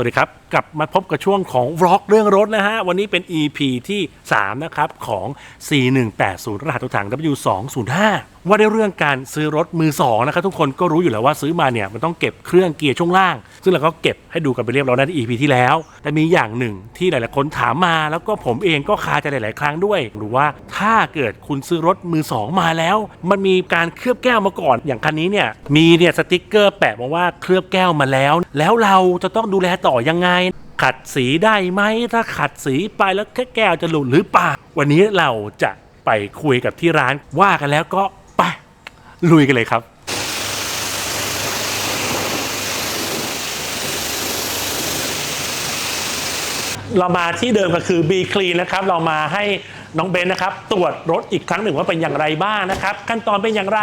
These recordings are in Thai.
วัสดีครับ กลับมาพบกับช่วงของวล็อกเรื่องรถนะฮะ วันนี้เป็น EP ที่ 3 นะครับ ของ 4180 รหัสตัวถัง W205 ว่าในเรื่องการซื้อรถมือ2นะครับทุกคนก็รู้อยู่แล้วว่าซื้อมาเนี่ยมันต้องเก็บเครื่องเกียร์ช่วงล่าง ซึ่งเราก็เก็บให้ดูกันไปเรียบร้อยแล้วใน EP ที่แล้ว แต่มีอย่างหนึ่งที่หลายๆคนถามมา แล้วก็ผมเองก็คาใจหลาย ๆ ครั้งด้วยหรือว่าถ้าเกิดคุณซื้อรถมือ2มาแล้ว มันมีการเคลือบแก้วมาก่อน อย่างคันนี้เนี่ยมีเนี่ยสติกเกอร์แปะมาว่าเคลือบแก้วมาแล้ว แล้วเราจะต้องดูแลต่อยังไงขัดสีได้ไหมถ้าขัดสีไปแล้วแค่แก้วจะหลุดหรือเปล่าวันนี้เราจะไปคุยกับที่ร้านว่ากันแล้วก็ ลุยกันเลยครับเรามาที่เดิมก็คือ B Clean นะครับ เรามาให้น้องเบนนะครับ ตรวจรถอีกครั้งหนึ่งว่าเป็นอย่างไรบ้างนะครับ ขั้นตอนเป็นอย่างไร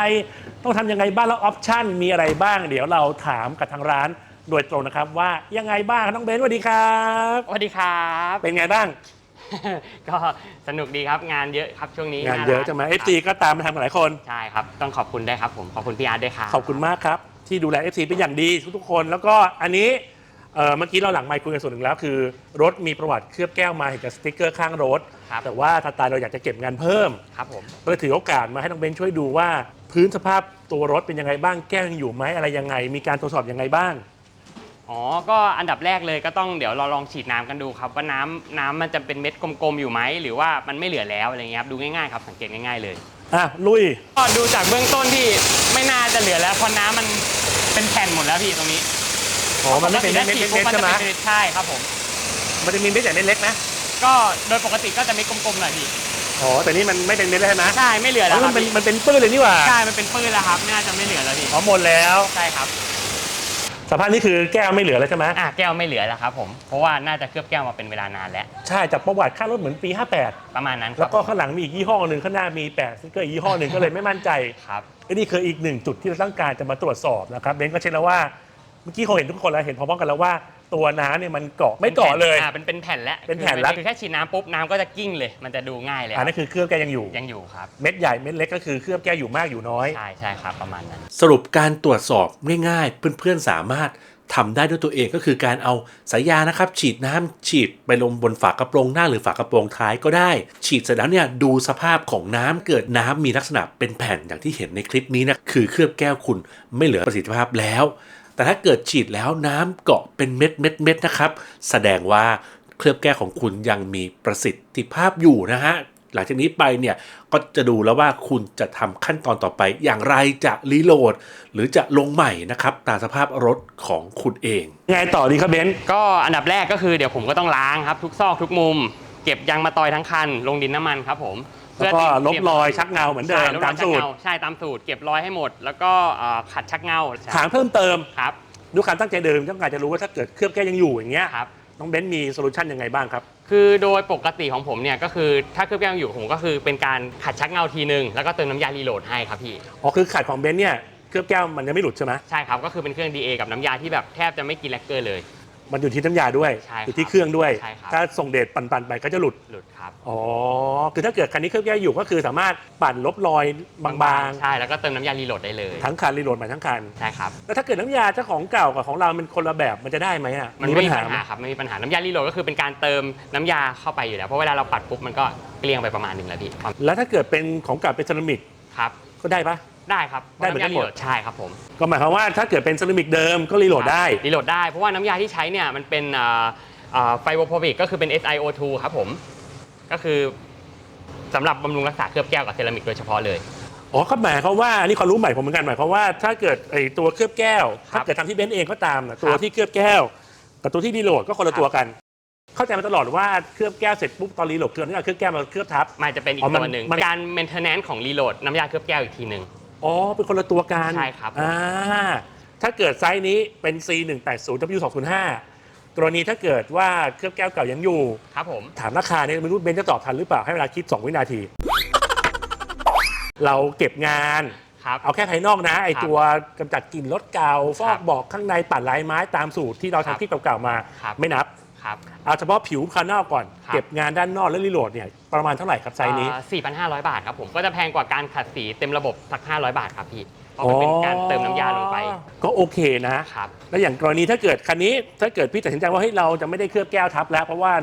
ต้องทำยังไงบ้างแล้วออปชันมีอะไรบ้าง เดี๋ยวเราถามกับทางร้านโดยตรงนะครับ ว่ายังไงบ้างน้องเบนสวัสดีครับ สวัสดีครับ เป็นไงบ้าง ก็สนุกดีครับงานเยอะครับช่วงนี้งานเยอะร้ใช่ไหมคเอรับฟซีก็ตามมาทำกันหลายคน ใช่ครับ ต้องขอบคุณด้วยครับผม ขอบคุณพี่อาร์ตด้วยครับ ขอบคุณมากครับ ที่ดูแล FC เป็นอย่างดีทุกๆคน แล้วก็อันนี้เอ่อเมื่อกี้เราหลังไมค์คุยกันส่วนหนึ่งแล้วคือ รถมีประวัติเคลือบแก้วมาเห็นกับสติ๊กเกอร์ข้างรถ ครับ แต่ว่าสไตล์เราอยากจะเก็บงานเพิ่มครับผม ก็เลยถือโอกาสมาให้น้องเบนช่วยดูว่า พื้นสภาพตัวรถเป็นยังไงบ้างแก้วยังอยู่ไหมอะไรยังไง มีการตรวจสอบยังไงบ้าง อ๋อ ก็อันดับแรกเลยก็ต้องเดี๋ยวเราลองฉีดน้ำกันดูครับ ว่าน้ำน้ำมันจะเป็นเม็ดกลมๆอยู่ไหม หรือว่ามันไม่เหลือแล้วอะไรเงี้ยครับดูง่ายๆครับสังเกตง่ายๆเลย อะลุย ก็ดูจากเบื้องต้นที่ไม่น่าจะเหลือแล้วเพราะน้ำมันเป็นแผ่นหมดแล้วพี่ตรงนี้อ๋อ มันไม่เป็นเม็ดปกติเม็ดถ้าใช่ไหมฉีดปุ๊บนจะเป็นใช่ครับผม มันจะมีเม็ดใหญ่เม็ดเล็กนะ ก็โดยปกติก็จะเม็ดกลมๆหน่อยพี่อ๋อ แต่นี่มันไม่เป็นเม็ดแล้วใช่ไหมใช่ไม่เหลืออ๋แล้อวคมัรันบเป็นพี่มันเป็นปื้นเลยนี่หว่า ใช่มันเป็นปื้นแล้วครับไม่น่าจะไม่เหลือแล้วพี่อ๋อหมดแล้ว ใช่ครับ สภาพนี้คือแก้วไม่เหลือแล้วใช่ไหมอะแก้วไม่เหลือแล้วครับผม เพราะว่าน่าจะเคลือบแก้วมาเป็นเวลานานแล้ว ใช่จากประวัติค่ารถเหมือนปี 58 ประมาณนั้นคแล้รัวบก็ข้างหลังมีอีกยี่ห้อหนึ่งข้างหน้ามีแปะสติ๊กเกอร์อีกยี่ห้อหนึ่งก็เลยไม่มั่นใจครับไอ้นี่คืออีกหนึ่งจุดที่เราต้องการจะมาตรวจสอบนะครับเบนก็เช็คแล้วว่าเมื่อกี้คงเห็นทุกคนแล้วเห็นพร้อมๆกันแล้วว่า ตัวน้ำเนี่ยมันเกาะไม่เกาะเลย อ่าเป็นเป็นแผ่นแล้วเป็นแผ่นแล้ว คือแค่ฉีดน้ำปุ๊บน้ำก็จะกิ้งเลย มันจะดูง่ายเลยคอันรับนั้นคือเคลือบแก้วยังอยู่ ยังอยู่ครับเม็ดใหญ่เม็ดเล็กก็คือเคลือบแก้วอยู่มากอยู่น้อย ใช่ใช่ครับประมาณนั้น สรุปการตรวจสอบง่ายๆ เพื่อนๆสามารถทำได้ด้วยตัวเองก็คือการเอาสายยางนะครับ ฉีดน้ำฉีดไปลงบนฝากระโปรงหน้าหรือฝากระโปรงท้ายก็ได้ ฉีดเสร็จแล้วเนี่ยดูสภาพของน้ำเกิดน้ำมีลักษณะเป็นแผ่นอย่างที่เห็นในคลิปนี้นะคือเคลือบแก้วคุณไม่เหลือประสิทธิภาพแล้ว แต่ถ้าเกิดฉีดแล้วน้ำเกาะเป็นเม็ดเม็ดเม็ดๆๆนะครับ แสดงว่าเคลือบแก้วของคุณยังมีประสิทธิภาพอยู่นะฮะหลังจากนี้ไปเนี่ยก็จะดูแล้วว่าคุณจะทำขั้นตอนต่อไป อย่างไรจะรีโหลด หรือจะลงใหม่นะครับตามสภาพรถของคุณเองยังไงต่อดีครับเบนก็อันดับแรกก็คือเดี๋ยวผมก็ต้องล้างครับ ทุกซอกทุกมุม เก็บยางมาตอยทั้งคัน ลงดินน้ำมันครับผม แล้วก็เตรียลบรอยชักเงาเหมือนเดิมใช่ลบรตาอยมชักสูตรเงใช่ตามสูตรเก็บรอยให้หมด แล้วก็เอ่อขัดชักเงาถามเพิ่มเติมครับดูการตั้งใจเดิมต้องการจะรู้ว่าถ้าเกิดเคลือบแก้วยังอยู่อย่างเงี้ยครับ น้องเบนมีโซลูชันยังไงบ้างครับ คือโดยปกติของผมเนี่ยก็คือถ้าเคลือบแก้วอยู่ผมก็คือเป็นการขัดชักเงาทีนึงแล้วก็เติมน้ำยารีโหลดให้ครับพี่ อ๋อคือขาดของเบนเนี่ยเคลือบแก้วมันยังไม่หลุดใช่ไหมใช่ครับ ก็คือเป็นเครื่อง DA กับน้ำยาที่แบบแทบจะไม่กินแลกเกอร์เลย มันอยู่ที่น้ำยาด้วย ใช่ครับอยู่ที่เครื่องด้วย ใช่ครับ ถ้าส่งเดชปั่นๆไปก็จะหลุด หลุดครับอ๋อ คือถ้าเกิดคันนี้เคลือบแก้วอยู่ก็คือสามารถปั่นลบรอยบางใช่แล้วก็เติมน้ำยารีโหลดได้เลยๆ ทั้งคันรีโหลดใหม่ทั้งคัน ใช่ครับ แล้วถ้าเกิดน้ำยาเจ้าของเก่ากับของเรามันคนละแบบมันจะได้ไหมอะมันไม่มีปัญหาครับไม่มีปัญหาน้ำยารีโหลดก็คือเป็นการเติมน้ำยาเข้าไปอยู่แล้วเพราะเวลาเราปัดปุ๊บมันก็เกลี้ยงไปประมาณหนึ่งแล้วพี่ความแล้วถ้าเกิดเป็นของเก่าเป็นเซรามิกครับ ก็ได้ปะ ได้ครับได้เหมือนกันหมดำยารีโใช่ครับผมก็หมายความว่าถ้าเกิดเป็นเซรามิกเดิมก็รีโหลดได้ รีโหลดได้เพราะว่าน้ำยาที่ใช้เนี่ยมันเป็นไฟโวโพวิกก็คือเป็น SiO2 ครับผม ก็คือสำหรับบำรุงรักษาเคลือบแก้วกับเซรามิกโดยเฉพาะเลย อ๋อก็หมายความว่าอันนี่ความรู้ใหม่ผมเหมือนกันหมายความว่าถ้าเกิดไอตัวเคลือบแก้ว ครัถ้าบเกิดทำที่เบนซ์เองก็ตามนะตัวครับที่เคลือบแก้ว กับตัวที่รีโหลดก็คนละครับ ตัวกัน เข้าใจมาตลอดว่าเคลือบแก้วเสร็จปุ๊บตอนรีโหลดเคลือบนี่เคลือบแก้วมาเคลือบทับ มันจะเป็นอีอ๋กอมันตัวหนึ่งมัน การ maintenance ของรีโหลดน้ำยาเคลือบแก้วอีกทีหนึ่ง อ๋อ เป็นคนละตัวกันใช่ครับ อ่าถ้าเกิดไซส์นี้เป็น C 1 8 0 W 2 0 5กรณีถ้าเกิดว่าเคลือบแก้วเก่ายังอยู่ ครับผม ถามราคาเนี่ยไม่รู้เบนซ์จะตอบทันหรือเปล่าให้เวลาคิด 2 วินาที เราเก็บงาน ครับ เอาแค่ภายนอกนะ ไอครับตัวกำจัดกลิ่นรถเก่าฟอครักบบอกข้างในปัดลายไม้ตามสูตรที่เราครับทำคลิปเก่าๆมา ครับ ไม่นับ ครับ เอาเฉพาะผิวภายนอกก่อน ครับ เก็บงานด้านนอกและรีโหลดเนี่ยประมาณเท่าไหร่ครับไซส์นี้ อ่า4,500 บาทครับผมก็จะแพงกว่าการขัดสีเต็มระบบสัก 500 บาทครับพี่เพราะมันเป็นการเติมน้ำยาลงไปก็โอเคนะ ครับ แล้วอย่างกรณีถ้าเกิดคันนี้ถ้าเกิดพี่ตัดสินใจว่าเฮ้ยเราจะไม่ได้เคลือบแก้วทับแล้ว เพราะว่า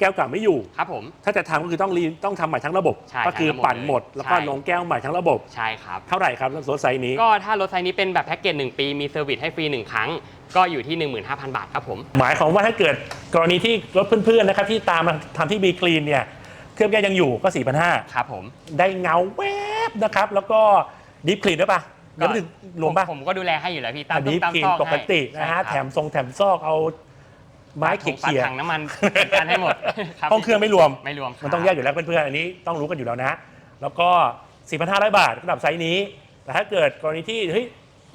แก้วเก่าไม่อยู่ ครับผม ถ้าจะทำก็คือต้องรีต้องทำใหม่ทั้งระบบ ใช่ก็คือทั้งระบบปั่นหมดเลยแล้วก็ใช่ลงแก้วใหม่ทั้งระบบ ใช่ครับ เท่าไหร่ครับรถไซส์นี้ ก็ถ้ารถไซส์นี้เป็นแบบแพ็กเกจ1ปีมีเซอร์วิสให้ฟรี 1 ครั้ง ก็อยู่ที่ 15,000 บาทครับผม หมายความว่าถ้าเกิดกรณีที่รถเพื่อนๆนะครับที่ตามมาทำที่บีคลีนเนี่ยเคลือบแก้วยังอยู่ก็ 4,500ครับผมได้เงาแวบนะครับ แล้วก็ดิฟคลีนด้วยปะยังไม่ถึงรวมปะผมผมก็ดูแลให้อยู่แล้วพี่ตามอันตุ้นี้มตามคลีนซอกปกติให้นะฮะใช่แถครับมทรงแถมซอกเอาไม้เขี่ยปัดเขี่ยถังน้ำมันจัดการให้หมดครับห้องเครื่องไม่รวมไม่รวมครับมันต้องแยกอยู่แล้วเพื่อนๆอันนี้ต้องรู้กันอยู่แล้วนะ แล้วก็ 4,500 บาทระดับไซส์นี้ แต่ถ้าเกิดกรณีที่เฮ้ย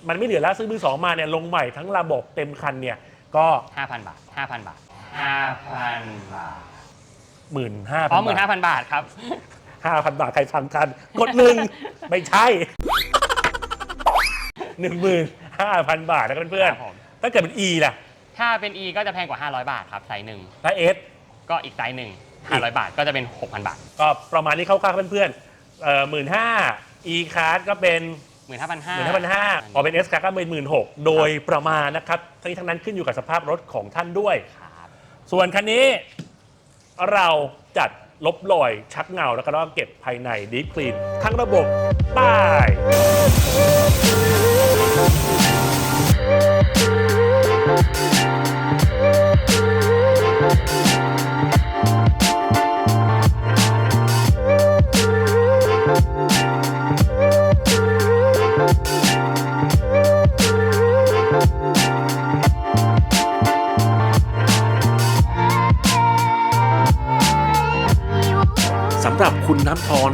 มันไม่เหลือแล้วซื้อมือสองมาเนี่ยลงใหม่ทั้งระบบเต็มคันเนี่ยก็5,000 บาท 5,000 บาท 5,000 บาท หมื่นห้าอ๋พัอนหมื่นห้าพันบาทครับ ห้าพันบาทใครทำกันกดหนึ่ง ไม่ใช่หนึ่งหมื่นห้าพันบาทนะเพื่อนครับผม ๆถ้าเกิดเป็น E ล่ะถ้าเป็น E ก็จะแพงกว่า 500 บาทครับไซส์หนึ่ง ถ้า S ก็อีกไซส์หนึ่ง500 บาทก็จะเป็น 6,000 บาท ก็ประมาณนี้เข้าๆเพื่อนๆเอ่อหมื่นห้า E card ก็เป็น 15,500หมื่นห้าพันห้าพอเป็น S card ก็เป็นหมื่นหกโดยประมาณนะครับ ทั้งนี้ทั้งนั้นขึ้นอยู่กับสภาพรถของท่านด้วยครับส่วนคันนี้เราจัดลบรอยชักเงาแล้วก็เก็บภายในดีฟคลีนทั้งระบบใต้ส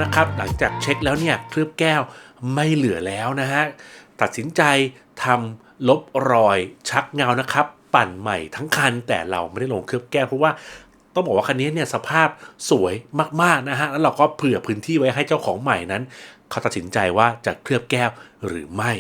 นะครับ หลังจากเช็คแล้วเนี่ยเคลือบแก้วไม่เหลือแล้วนะฮะ ตัดสินใจทำลบรอยชักเงานะครับ ปั่นใหม่ทั้งคัน แต่เราไม่ได้ลงเคลือบแก้วเพราะว่าต้องบอกว่าคันนี้เนี่ยสภาพสวยมากๆนะฮะ แล้วเราก็เผื่อพื้นที่ไว้ให้เจ้าของใหม่นั้น เขาตัดสินใจว่าจะเคลือบแก้วหรือไม่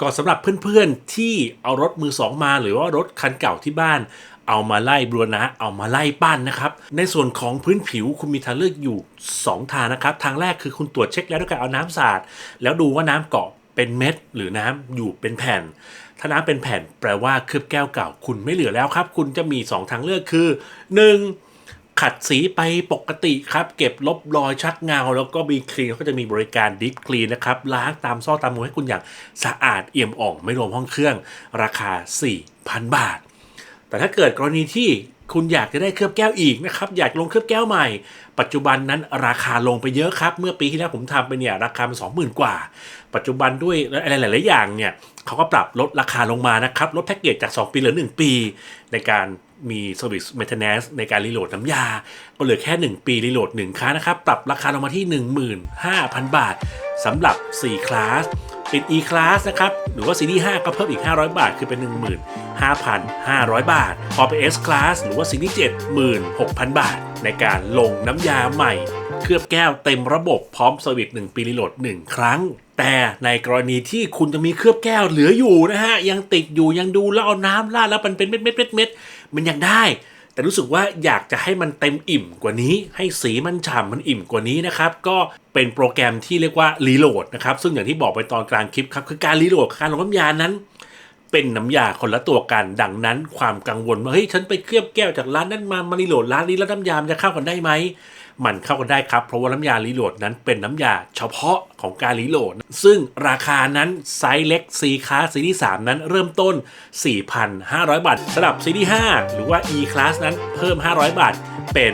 ก็สำหรับเพื่อนๆที่เอารถมือสองมาหรือว่ารถคันเก่าที่บ้าน เอามาไล่บรณะเอามาไล่ปั้นนะครับ ในส่วนของพื้นผิวคุณมีทางเลือกอยู่ 2 ทางนะครับ ทางแรกคือคุณตรวจเช็คแล้วด้วยการเอาน้ำสาดแล้วดูว่าน้ำเกาะเป็นเม็ด หรือน้ำอยู่เป็นแผ่น ถ้าน้ำเป็นแผ่นแปลว่าเคลือบแก้วเก่า คุณไม่เหลือแล้วครับ คุณจะมี 2 ทางเลือกคือ 1. ขัดสีไปปกติครับ เก็บลบรอยชักเงา แล้วก็มีคลีนก็จะมีบริการดิฟคลีนนะครับล้างตามซ่อตามมุมให้คุณอย่างสะอาดเอี่ยมอ่องไม่รวมห้องเครื่อง ราคา 4,000 บาท แต่ถ้าเกิดกรณีที่คุณอยากจะได้เคลือบแก้วอีกนะครับอยากลงเคลือบแก้วใหม่ ปัจจุบันนั้นราคาลงไปเยอะครับ เมื่อปีที่แล้วผมทำไปเนี่ยราคาเป็นสองหมื่นกว่า ปัจจุบันด้วยอะไรหลาย ๆ อย่างเนี่ยเขาก็ปรับลดราคาลงมานะครับลดแพ็กเกจจาก 2 ปีเหลือ 1 ปี ในการ มี Service Maintenance ในการรีโหลดน้ำยา ก็เหลือแค่ 1 ปีรีโหลด1ครั้งนะครับ ปรับราคาลงมาที่ 15,000 บาทสำหรับ 4 คลาส เป็น E Class นะครับ หรือว่าซีรีส์5ก็เพิ่มอีก 500 บาท คือเป็น 15,500 บาท พอเป็น S Class หรือว่าซีรีส์7 16,000 บาท ในการลงน้ำยาใหม่ เคลือบแก้วเต็มระบบพร้อมเซอร์วิส1ปีรีโหลด1ครั้ง แต่ในกรณีที่คุณจะมีเคลือบแก้วเหลืออยู่นะฮะ ยังติดอยู่ยังดูแล้วเอาน้ำราดแล้วมันเป็นเม็ดเม็ดเม็ดเม็ดมันยังได้ แต่รู้สึกว่าอยากจะให้มันเต็มอิ่มกว่านี้ ให้สีมันฉ่ำมันอิ่มกว่านี้นะครับ ก็เป็นโปรแกรมที่เรียกว่ารีโหลดนะครับ ซึ่งอย่างที่บอกไปตอนกลางคลิปครับคือการรีโหลดการลงน้ำยานั้นเป็นน้ำยาคนละตัวกันดังนั้น ความกังวลว่าเฮ้ยฉันไปเคลือบแก้วจากร้านนั้นมามารีโหลดร้านนี้แล้วน้ำยามจะเข้ากันได้ไหม มันเข้ากันได้ครับ เพราะว่าน้ำยารีโหลดนั้นเป็นน้ำยาเฉพาะของการรีโหลด ซึ่งราคานั้นไซส์เล็ก C คลาสซีรีส์3นั้นเริ่มต้น 4,500 บาทสำหรับซีรีส์5หรือว่า E Class นั้นเพิ่ม 500 บาทเป็น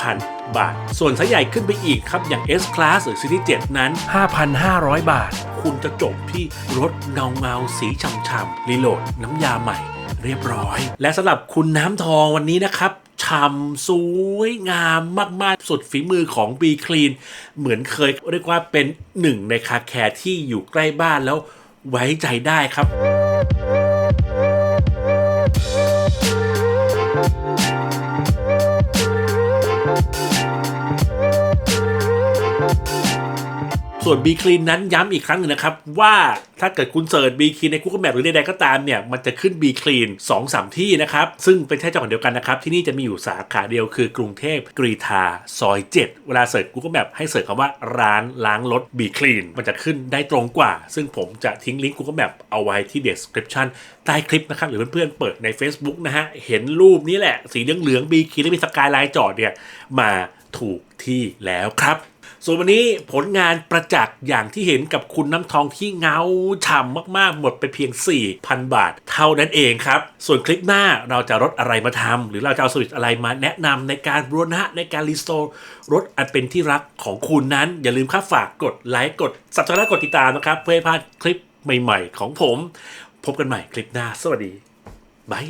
5,000บาท ส่วนไซส์ใหญ่ขึ้นไปอีกครับ อย่าง S Class หรือซีรีส์7นั้น 5,500 บาท คุณจะจบที่รถเงาเงาสีช่ำๆรีโหลดน้ำยาใหม่เรียบร้อย และสำหรับคุณน้ำทองวันนี้นะครับ ฉ่ำสวยงามมาก ๆ สุดฝีมือของ b ีคลีนเหมือนเคยเรียกว่าเป็นหนึ่งในคาแคร์ที่อยู่ใกล้บ้านแล้วไว้ใจได้ครับ ส่วน B Clean นั้นย้ำอีกครั้งหนึ่งนะครับ ว่าถ้าเกิดคุณเสิร์ช B Clean ใน Google Map หรือใดๆก็ตามเนี่ย มันจะขึ้น B Clean 2 3 ที่นะครับ ซึ่งเป็นแค่เจ้าของเดียวกันนะครับ ที่นี่จะมีอยู่สาขาเดียวคือกรุงเทพกรีฑาซอย 7 เวลาเสิร์ช Google Map ให้เสิร์ชคำว่าร้านล้างรถ B Clean มันจะขึ้นได้ตรงกว่า ซึ่งผมจะทิ้งลิงก์ Google Map เอาไว้ที่ description ใต้คลิปนะครับหรือเพื่อนๆเปิดใน Facebook นะฮะเห็นรูปนี้แหละสีเหลืองๆ B Clean และมีสกายไลน์จอดเนี่ยมาถูกที่แล้วครับ ส่วนวันนี้ผลงานประจักษ์อย่างที่เห็นกับคุณน้ำทองที่เงาฉ่ำมากๆ หมดไปเพียง 4,000 บาท เท่านั้นเองครับ ส่วนคลิปหน้าเราจะรถอะไรมาทำหรือเราจะเอาสวิตอะไรมาแนะนำในการบูรณะในการรีสโตร์รถอันเป็นที่รักของคุณนั้น อย่าลืมครับฝากกดไลค์กด subscribe กดติดตามนะครับ เพื่อให้พลาดคลิปใหม่ ๆ ของผม พบกันใหม่คลิปหน้า สวัสดีบาย